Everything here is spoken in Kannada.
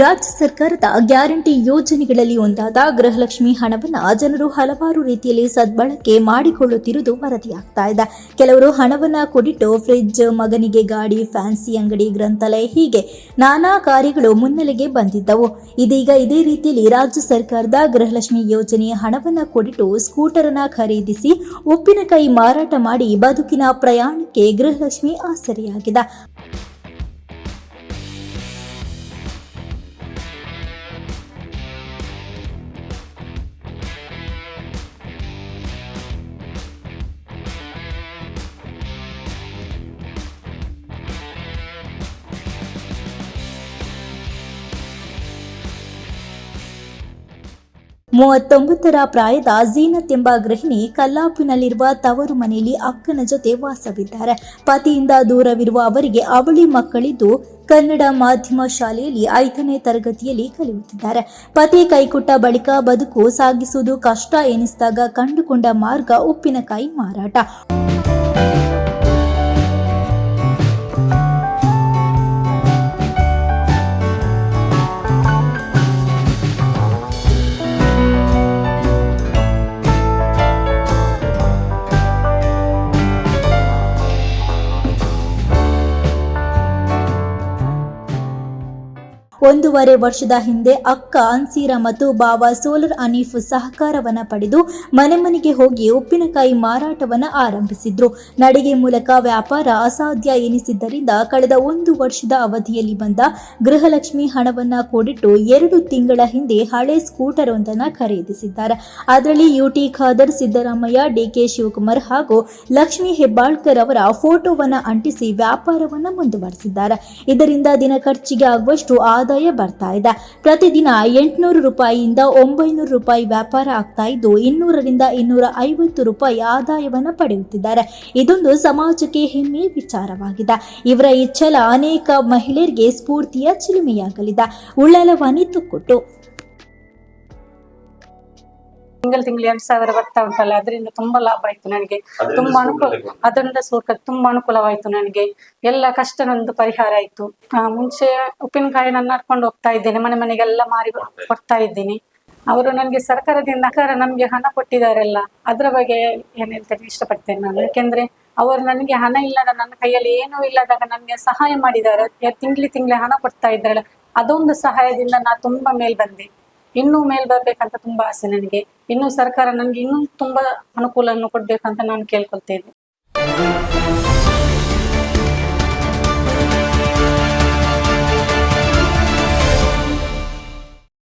ರಾಜ್ಯ ಸರ್ಕಾರದ ಗ್ಯಾರಂಟಿ ಯೋಜನೆಗಳಲ್ಲಿ ಒಂದಾದ ಗೃಹಲಕ್ಷ್ಮಿ ಹಣವನ್ನು ಜನರು ಹಲವಾರು ರೀತಿಯಲ್ಲಿ ಸದ್ಬಳಕೆ ಮಾಡಿಕೊಳ್ಳುತ್ತಿರುವುದು ವರದಿಯಾಗ್ತಾ ಇದೆ. ಕೆಲವರು ಹಣವನ್ನು ಕೊಡಿಟ್ಟು ಫ್ರಿಡ್ಜ್, ಮಗನಿಗೆ ಗಾಡಿ, ಫ್ಯಾನ್ಸಿ ಅಂಗಡಿ, ಗ್ರಂಥಾಲಯ ಹೀಗೆ ನಾನಾ ಕಾರ್ಯಗಳು ಮುನ್ನೆಲೆಗೆ ಬಂದಿದ್ದವು. ಇದೀಗ ಇದೇ ರೀತಿಯಲ್ಲಿ ರಾಜ್ಯ ಸರ್ಕಾರದ ಗೃಹಲಕ್ಷ್ಮಿ ಯೋಜನೆ ಹಣವನ್ನು ಕೊಡಿಟ್ಟು ಸ್ಕೂಟರ್ ಅನ್ನ ಖರೀದಿಸಿ ಉಪ್ಪಿನಕಾಯಿ ಮಾರಾಟ ಮಾಡಿ ಬದುಕಿನ ಪ್ರಯಾಣಕ್ಕೆ ಗೃಹಲಕ್ಷ್ಮಿ ಆಸರೆಯಾಗಿದೆ. ಮೂವತ್ತೊಂಬತ್ತರ ಪ್ರಾಯದ ಜೀನತ್ ಎಂಬ ಗೃಹಿಣಿ ಕಲ್ಲಾಪಿನಲ್ಲಿರುವ ತವರು ಮನೆಯಲ್ಲಿ ಅಕ್ಕನ ಜೊತೆ ವಾಸವಿದ್ದಾರೆ. ಪತಿಯಿಂದ ದೂರವಿರುವ ಅವರಿಗೆ ಅವಳಿ ಮಕ್ಕಳಿದ್ದು ಕನ್ನಡ ಮಾಧ್ಯಮ ಶಾಲೆಯಲ್ಲಿ ಐದನೇ ತರಗತಿಯಲ್ಲಿ ಕಲಿಯುತ್ತಿದ್ದಾರೆ. ಪತಿ ಕೈಕೊಟ್ಟ ಬಳಿಕ ಬದುಕು ಸಾಗಿಸುವುದು ಕಷ್ಟ ಎನಿಸಿದಾಗ ಕಂಡುಕೊಂಡ ಮಾರ್ಗ ಉಪ್ಪಿನಕಾಯಿ ಮಾರಾಟ. ಒಂದೂವರೆ ವರ್ಷದ ಹಿಂದೆ ಅಕ್ಕ ಅನ್ಸೀರಾ ಮತ್ತು ಬಾವ ಸೋಲರ್ ಅನೀಫ್ ಸಹಕಾರವನ್ನ ಪಡೆದು ಮನೆ ಮನೆಗೆ ಹೋಗಿ ಉಪ್ಪಿನಕಾಯಿ ಮಾರಾಟವನ್ನ ಆರಂಭಿಸಿದ್ರು. ನಡಿಗೆ ಮೂಲಕ ವ್ಯಾಪಾರ ಅಸಾಧ್ಯ ಎನಿಸಿದ್ದರಿಂದ ಕಳೆದ ಒಂದು ವರ್ಷದ ಅವಧಿಯಲ್ಲಿ ಬಂದ ಗೃಹಲಕ್ಷ್ಮಿ ಹಣವನ್ನ ಕೂಡಿಟ್ಟು ಎರಡು ತಿಂಗಳ ಹಿಂದೆ ಹಳೆ ಸ್ಕೂಟರ್ ಒಂದನ್ನ ಖರೀದಿಸಿದ್ದಾರೆ. ಅದರಲ್ಲಿ ಯುಟಿ ಖಾದರ್ ಸಿದ್ದರಾಮಯ್ಯ, ಡಿಕೆ ಶಿವಕುಮಾರ್ ಹಾಗೂ ಲಕ್ಷ್ಮಿ ಹೆಬ್ಬಾಳ್ಕರ್ ಅವರ ಫೋಟೋವನ್ನ ಅಂಟಿಸಿ ವ್ಯಾಪಾರವನ್ನ ಮುಂದುವರೆಸಿದ್ದಾರೆ. ಇದರಿಂದ ದಿನ ಖರ್ಚಿಗೆ ಆಗುವಷ್ಟು ಆದಾಯ ಬರ್ತಾ ಇದೆ. ಪ್ರತಿದಿನ ಎಂಟುನೂರು ರೂಪಾಯಿಯಿಂದ ಒಂಬೈನೂರು ರೂಪಾಯಿ ವ್ಯಾಪಾರ ಆಗ್ತಾ ಇದ್ದು, ಇನ್ನೂರರಿಂದ ಇನ್ನೂರ ಐವತ್ತು ರೂಪಾಯಿ ಆದಾಯವನ್ನ ಪಡೆಯುತ್ತಿದ್ದಾರೆ. ಇದೊಂದು ಸಮಾಜಕ್ಕೆ ಹೆಮ್ಮೆ ವಿಚಾರವಾಗಿದೆ. ಇವರ ಈ ಅನೇಕ ಮಹಿಳೆಯರಿಗೆ ಸ್ಫೂರ್ತಿಯ ಚಿಲುಮೆಯಾಗಲಿದೆ. ಉಳ್ಳಲವಾನಿ ತುಕ್ಕುಟ್ಟು. ತಿಂಗಳು ತಿಂಗಳು ಎರಡ್ ಸಾವಿರ ಬರ್ತಾ ಉಂಟಲ್ಲ ಅದರಿಂದ ತುಂಬಾ ಲಾಭ ಆಯ್ತು ನನಗೆ. ತುಂಬಾ ಅನುಕೂಲ ಅದರಿಂದ ಸ್ವಲ್ಪ ತುಂಬಾ ಅನುಕೂಲವಾಯ್ತು ನನಗೆ. ಎಲ್ಲ ಕಷ್ಟ ನಂದು ಪರಿಹಾರ ಆಯ್ತು. ಆ, ಮುಂಚೆ ಉಪ್ಪಿನಕಾಯಿ ನಾನು ನಡ್ಕೊಂಡು ಹೋಗ್ತಾ ಇದ್ದೇನೆ ಮನೆ ಮನೆಗೆಲ್ಲ ಮಾರಿ ಕೊಡ್ತಾ ಇದ್ದೀನಿ. ಅವರು ನನಗೆ ಸರ್ಕಾರದಿಂದ ಸರ್ಕಾರ ನಮ್ಗೆ ಹಣ ಕೊಟ್ಟಿದಾರೆಲ್ಲ ಅದ್ರ ಬಗ್ಗೆ ಏನ್ ಹೇಳ್ತೇನೆ ಇಷ್ಟಪಡ್ತೇನೆ ನಾನು. ಯಾಕೆಂದ್ರೆ ಅವರು ನನಗೆ ಹಣ ಇಲ್ಲದ ನನ್ನ ಕೈಯಲ್ಲಿ ಏನೂ ಇಲ್ಲದಾಗ ನನಗೆ ಸಹಾಯ ಮಾಡಿದ್ದಾರೆ ತಿಂಗ್ಳಿ ತಿಂಗ್ಳಿ ಹಣ ಕೊಡ್ತಾ ಇದ್ದಾರಲ್ಲ ಅದೊಂದು ಸಹಾಯದಿಂದ ನಾ ತುಂಬಾ ಮೇಲ್ ಬಂದೆ. ಇನ್ನೂ ಮೇಲ್ ಬರ್ಬೇಕಂತ ತುಂಬಾ ಆಸೆ ನನಗೆ. ಇನ್ನು ಸರ್ಕಾರ ನನಗೆ ಇನ್ನೂ ತುಂಬಾ ಅನುಕೂಲವನ್ನು ಕೊಡ್ಬೇಕಂತ ನಾನು ಕೇಳ್ಕೊಳ್ತೇನೆ